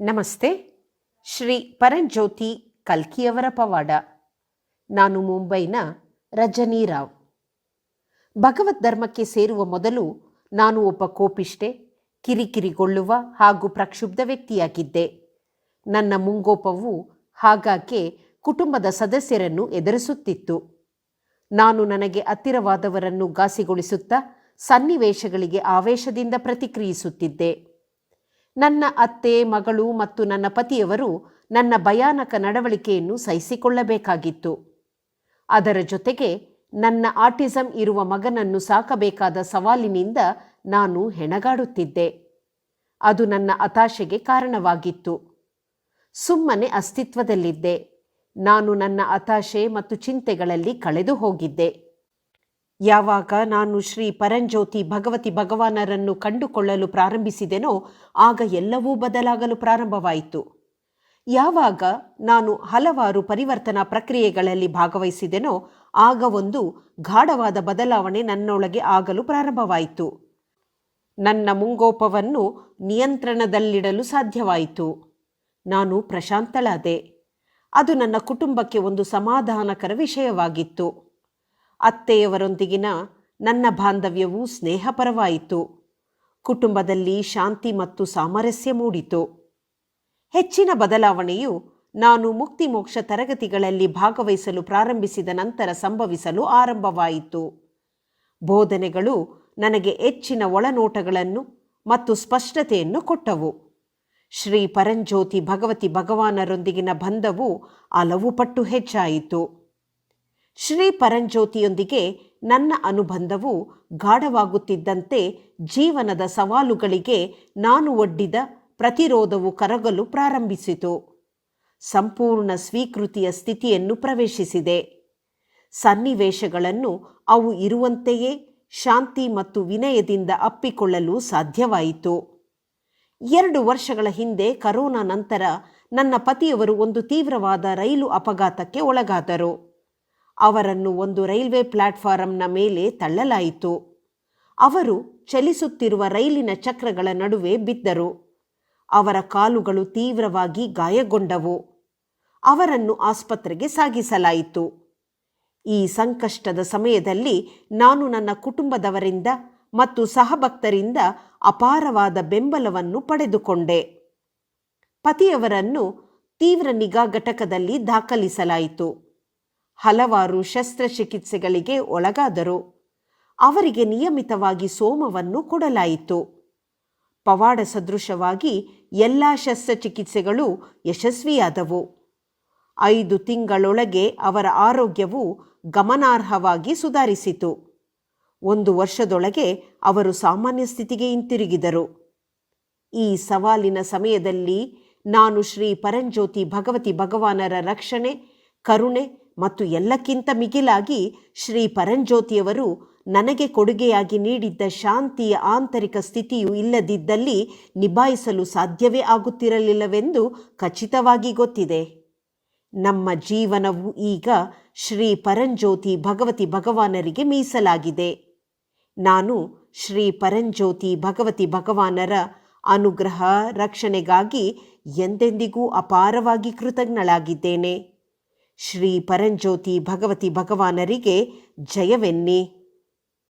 ನಮಸ್ತೆ, ಶ್ರೀ ಪರಂಜ್ಯೋತಿ ಕಲ್ಕಿಯವರ ಪವಾಡ. ನಾನು ಮುಂಬೈನ ರಜನಿ ರಾವ್. ಭಗವತ್ ಧರ್ಮಕ್ಕೆ ಸೇರುವ ಮೊದಲು ನಾನು ಒಬ್ಬ ಕೋಪಿಷ್ಟೆ ಕಿರಿಕಿರಿಗೊಳ್ಳುವ ಹಾಗೂ ಪ್ರಕ್ಷುಬ್ಧ ವ್ಯಕ್ತಿಯಾಗಿದ್ದೆ. ನನ್ನ ಮುಂಗೋಪವು ಹಾಗಾಗೆ ಕುಟುಂಬದ ಸದಸ್ಯರನ್ನು ಎದುರಿಸುತ್ತಿತ್ತು. ನಾನು ನನಗೆ ಹತ್ತಿರವಾದವರನ್ನು ಘಾಸಿಗೊಳಿಸುತ್ತಾ ಸನ್ನಿವೇಶಗಳಿಗೆ ಆವೇಶದಿಂದ ಪ್ರತಿಕ್ರಿಯಿಸುತ್ತಿದ್ದೆ. ನನ್ನ ಅತ್ತೆ, ಮಗಳು ಮತ್ತು ನನ್ನ ಪತಿಯವರು ನನ್ನ ಭಯಾನಕ ನಡವಳಿಕೆಯನ್ನು ಸಹಿಸಿಕೊಳ್ಳಬೇಕಾಗಿತ್ತು. ಅದರ ಜೊತೆಗೆ ನನ್ನ ಆಟಿಸಂ ಇರುವ ಮಗನನ್ನು ಸಾಕಬೇಕಾದ ಸವಾಲಿನಿಂದ ನಾನು ಹೆಣಗಾಡುತ್ತಿದ್ದೆ. ಅದು ನನ್ನ ಹತಾಶೆಗೆ ಕಾರಣವಾಗಿತ್ತು. ಸುಮ್ಮನೆ ಅಸ್ತಿತ್ವದಲ್ಲಿದ್ದೆ. ನಾನು ನನ್ನ ಹತಾಶೆ ಮತ್ತು ಚಿಂತೆಗಳಲ್ಲಿ ಕಳೆದು ಹೋಗಿದ್ದೆ ಯಾವಾಗ ನಾನು ಶ್ರೀ ಪರಂಜ್ಯೋತಿ ಭಗವತಿ ಭಗವಾನರನ್ನು ಕಂಡುಕೊಳ್ಳಲು ಪ್ರಾರಂಭಿಸಿದೆನೋ ಆಗ ಎಲ್ಲವೂ ಬದಲಾಗಲು ಪ್ರಾರಂಭವಾಯಿತು. ಯಾವಾಗ ನಾನು ಹಲವಾರು ಪರಿವರ್ತನಾ ಪ್ರಕ್ರಿಯೆಗಳಲ್ಲಿ ಭಾಗವಹಿಸಿದೆನೋ ಆಗ ಒಂದು ಗಾಢವಾದ ಬದಲಾವಣೆ ನನ್ನೊಳಗೆ ಆಗಲು ಪ್ರಾರಂಭವಾಯಿತು. ನನ್ನ ಮುಂಗೋಪವನ್ನು ನಿಯಂತ್ರಣದಲ್ಲಿಡಲು ಸಾಧ್ಯವಾಯಿತು. ನಾನು ಪ್ರಶಾಂತಳಾದೆ. ಅದು ನನ್ನ ಕುಟುಂಬಕ್ಕೆ ಒಂದು ಸಮಾಧಾನಕರ ವಿಷಯವಾಗಿತ್ತು. ಅತ್ತೆಯವರೊಂದಿಗಿನ ನನ್ನ ಬಾಂಧವ್ಯವು ಸ್ನೇಹಪರವಾಯಿತು. ಕುಟುಂಬದಲ್ಲಿ ಶಾಂತಿ ಮತ್ತು ಸಾಮರಸ್ಯ ಮೂಡಿತು. ಹೆಚ್ಚಿನ ಬದಲಾವಣೆಯು ನಾನು ಮುಕ್ತಿ ಮೋಕ್ಷ ತರಗತಿಗಳಲ್ಲಿ ಭಾಗವಹಿಸಲು ಪ್ರಾರಂಭಿಸಿದ ನಂತರ ಸಂಭವಿಸಲು ಆರಂಭವಾಯಿತು. ಬೋಧನೆಗಳು ನನಗೆ ಹೆಚ್ಚಿನ ಒಳನೋಟಗಳನ್ನು ಮತ್ತು ಸ್ಪಷ್ಟತೆಯನ್ನು ಕೊಟ್ಟವು. ಶ್ರೀ ಪರಂಜ್ಯೋತಿ ಭಗವತಿ ಭಗವಾನರೊಂದಿಗಿನ ಬಂಧವು ಹಲವು ಪಟ್ಟು ಹೆಚ್ಚಾಯಿತು. ಶ್ರೀ ಪರಂಜ್ಯೋತಿಯೊಂದಿಗೆ ನನ್ನ ಅನುಬಂಧವು ಗಾಢವಾಗುತ್ತಿದ್ದಂತೆ ಜೀವನದ ಸವಾಲುಗಳಿಗೆ ನಾನು ಒಡ್ಡಿದ ಪ್ರತಿರೋಧವು ಕರಗಲು ಪ್ರಾರಂಭಿಸಿತು. ಸಂಪೂರ್ಣ ಸ್ವೀಕೃತಿಯ ಸ್ಥಿತಿಯನ್ನು ಪ್ರವೇಶಿಸಿದೆ. ಸನ್ನಿವೇಶಗಳನ್ನು ಅವು ಇರುವಂತೆಯೇ ಶಾಂತಿ ಮತ್ತು ವಿನಯದಿಂದ ಅಪ್ಪಿಕೊಳ್ಳಲು ಸಾಧ್ಯವಾಯಿತು. ಎರಡು ವರ್ಷಗಳ ಹಿಂದೆ ಕರೋನಾ ನಂತರ ನನ್ನ ಪತಿಯವರು ಒಂದು ತೀವ್ರವಾದ ರೈಲು ಅಪಘಾತಕ್ಕೆ ಒಳಗಾದರು. ಅವರನ್ನು ಒಂದು ರೈಲ್ವೆ ಪ್ಲಾಟ್ಫಾರಂನ ಮೇಲೆ ತಳ್ಳಲಾಯಿತು. ಅವರು ಚಲಿಸುತ್ತಿರುವ ರೈಲಿನ ಚಕ್ರಗಳ ನಡುವೆ ಬಿದ್ದರು. ಅವರ ಕಾಲುಗಳು ತೀವ್ರವಾಗಿ ಗಾಯಗೊಂಡವು. ಅವರನ್ನು ಆಸ್ಪತ್ರೆಗೆ ಸಾಗಿಸಲಾಯಿತು. ಈ ಸಂಕಷ್ಟದ ಸಮಯದಲ್ಲಿ ನಾನು ನನ್ನ ಕುಟುಂಬದವರಿಂದ ಮತ್ತು ಸಹಭಕ್ತರಿಂದ ಅಪಾರವಾದ ಬೆಂಬಲವನ್ನು ಪಡೆದುಕೊಂಡೆ. ಪತಿಯವರನ್ನು ತೀವ್ರ ನಿಗಾ ಘಟಕದಲ್ಲಿ ದಾಖಲಿಸಲಾಯಿತು. ಹಲವಾರು ಶಸ್ತ್ರಚಿಕಿತ್ಸೆಗಳಿಗೆ ಒಳಗಾದರು. ಅವರಿಗೆ ನಿಯಮಿತವಾಗಿ ಸೋಮವನ್ನು ಕೊಡಲಾಯಿತು. ಪವಾಡ ಸದೃಶವಾಗಿ ಎಲ್ಲ ಶಸ್ತ್ರಚಿಕಿತ್ಸೆಗಳು ಯಶಸ್ವಿಯಾದವು. ಐದು ತಿಂಗಳೊಳಗೆ ಅವರ ಆರೋಗ್ಯವು ಗಮನಾರ್ಹವಾಗಿ ಸುಧಾರಿಸಿತು. ಒಂದು ವರ್ಷದೊಳಗೆ ಅವರು ಸಾಮಾನ್ಯ ಸ್ಥಿತಿಗೆ ಹಿಂತಿರುಗಿದರು. ಈ ಸವಾಲಿನ ಸಮಯದಲ್ಲಿ ನಾನು ಶ್ರೀ ಪರಂಜ್ಯೋತಿ ಭಗವತಿ ಭಗವಾನರ ರಕ್ಷಣೆ, ಕರುಣೆ ಮತ್ತು ಎಲ್ಲಕ್ಕಿಂತ ಮಿಗಿಲಾಗಿ ಶ್ರೀ ಪರಂಜ್ಯೋತಿಯವರು ನನಗೆ ಕೊಡುಗೆಯಾಗಿ ನೀಡಿದ್ದ ಶಾಂತಿಯ ಆಂತರಿಕ ಸ್ಥಿತಿಯು ಇಲ್ಲದಿದ್ದಲ್ಲಿ ನಿಭಾಯಿಸಲು ಸಾಧ್ಯವೇ ಆಗುತ್ತಿರಲಿಲ್ಲವೆಂದು ಖಚಿತವಾಗಿ ಗೊತ್ತಿದೆ. ನಮ್ಮ ಜೀವನವು ಈಗ ಶ್ರೀ ಪರಂಜ್ಯೋತಿ ಭಗವತಿ ಭಗವಾನರಿಗೆ ಮೀಸಲಾಗಿದೆ. ನಾನು ಶ್ರೀ ಪರಂಜ್ಯೋತಿ ಭಗವತಿ ಭಗವಾನರ ಅನುಗ್ರಹ, ರಕ್ಷಣೆಗಾಗಿ ಎಂದೆಂದಿಗೂ ಅಪಾರವಾಗಿ ಕೃತಜ್ಞಳಾಗಿದ್ದೇನೆ. ಶ್ರೀ ಪರಂಜ್ಯೋತಿ ಭಗವತಿ ಭಗವಾನರಿಗೆ ಜಯವೆನ್ನಿ.